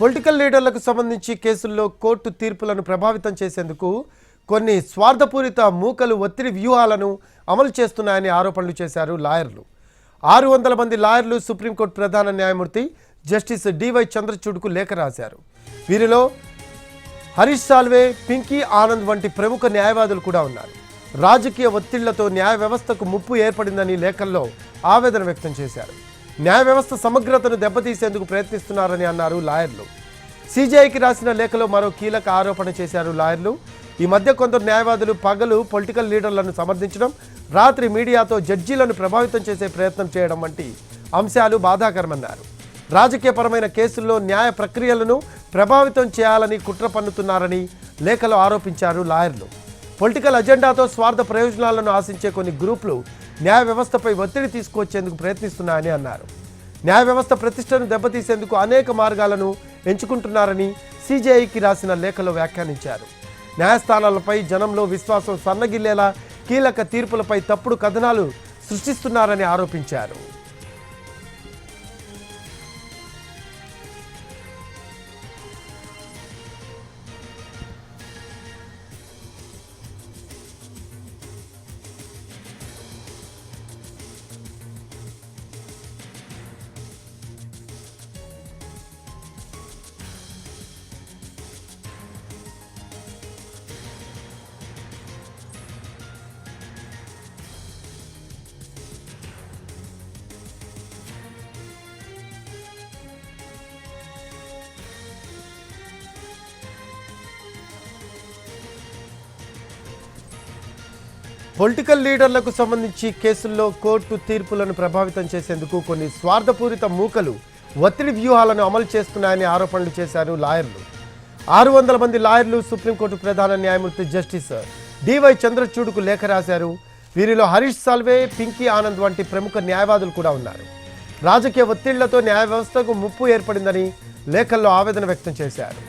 Political లీడర్లకు సంబంధించి కేసుల్లో court తీర్పులను ప్రభావితం చేసేందుకు కొన్ని స్వార్థపూరిత మూకలు ఒత్తిడి వ్యూహాలను అమలు చేస్తున్నాయని ఆరోపణలు చేశారు లాయర్లు. ఆరు వందల మంది లాయర్లు సుప్రీంకోర్టు ప్రధాన న్యాయమూర్తి జస్టిస్ డివై చంద్రచూడ్కు లేఖ రాశారు. వీరిలో హరీష్ సాల్వే పింకీ ఆనంద్ వంటి ప్రముఖ న్యాయవాదులు కూడా ఉన్నారు. రాజకీయ ఒత్తిళ్ళతో న్యాయ వ్యవస్థకు ముప్పు ఏర్పడిందని లేఖల్లో ఆవేదన వ్యక్తం చేశారు. న్యాయ వ్యవస్థ సమగ్రతను దెబ్బతీసేందుకు ప్రయత్నిస్తున్నారని అన్నారు లాయర్లు. సీజీఐకి రాసిన లేఖలో మరో కీలక ఆరోపణ చేశారు లాయర్లు. ఈ మధ్య కొందరు న్యాయవాదులు పగలు పొలిటికల్ లీడర్లను సమర్థించడం రాత్రి మీడియాతో జడ్జీలను ప్రభావితం చేసే ప్రయత్నం చేయడం వంటి అంశాలు బాధాకరమన్నారు. రాజకీయపరమైన కేసుల్లో న్యాయ ప్రక్రియలను ప్రభావితం చేయాలని కుట్ర పన్నుతున్నారని లేఖలో ఆరోపించారు లాయర్లు. పొలిటికల్ అజెండాతో స్వార్థ ప్రయోజనాలను ఆశించే కొన్ని గ్రూపులు న్యాయ వ్యవస్థపై ఒత్తిడి తీసుకొచ్చేందుకు ప్రయత్నిస్తున్నాయని అన్నారు. న్యాయ వ్యవస్థ ప్రతిష్టను దెబ్బతీసేందుకు అనేక మార్గాలను ఎంచుకుంటున్నారని సీజేఐకి రాసిన లేఖలో వ్యాఖ్యానించారు. న్యాయస్థానాలపై జనంలో విశ్వాసం సన్నగిల్లేలా కీలక తీర్పులపై తప్పుడు కథనాలు సృష్టిస్తున్నారని ఆరోపించారు. పొలిటికల్ లీడర్లకు సంబంధించి కేసుల్లో కోర్టు తీర్పులను ప్రభావితం చేసేందుకు కొన్ని స్వార్థపూరిత మూకలు ఒత్తిడి వ్యూహాలను అమలు చేస్తున్నాయని ఆరోపణలు చేశారు లాయర్లు. ఆరు వందల మంది లాయర్లు సుప్రీంకోర్టు ప్రధాన న్యాయమూర్తి జస్టిస్ డివై చంద్రచూడ్కు లేఖ రాశారు. వీరిలో హరీష్ సాల్వే పింకీ ఆనంద్ వంటి ప్రముఖ న్యాయవాదులు కూడా ఉన్నారు. రాజకీయ ఒత్తిళ్ళతో న్యాయ వ్యవస్థకు ముప్పు ఏర్పడిందని లేఖల్లో ఆవేదన వ్యక్తం చేశారు.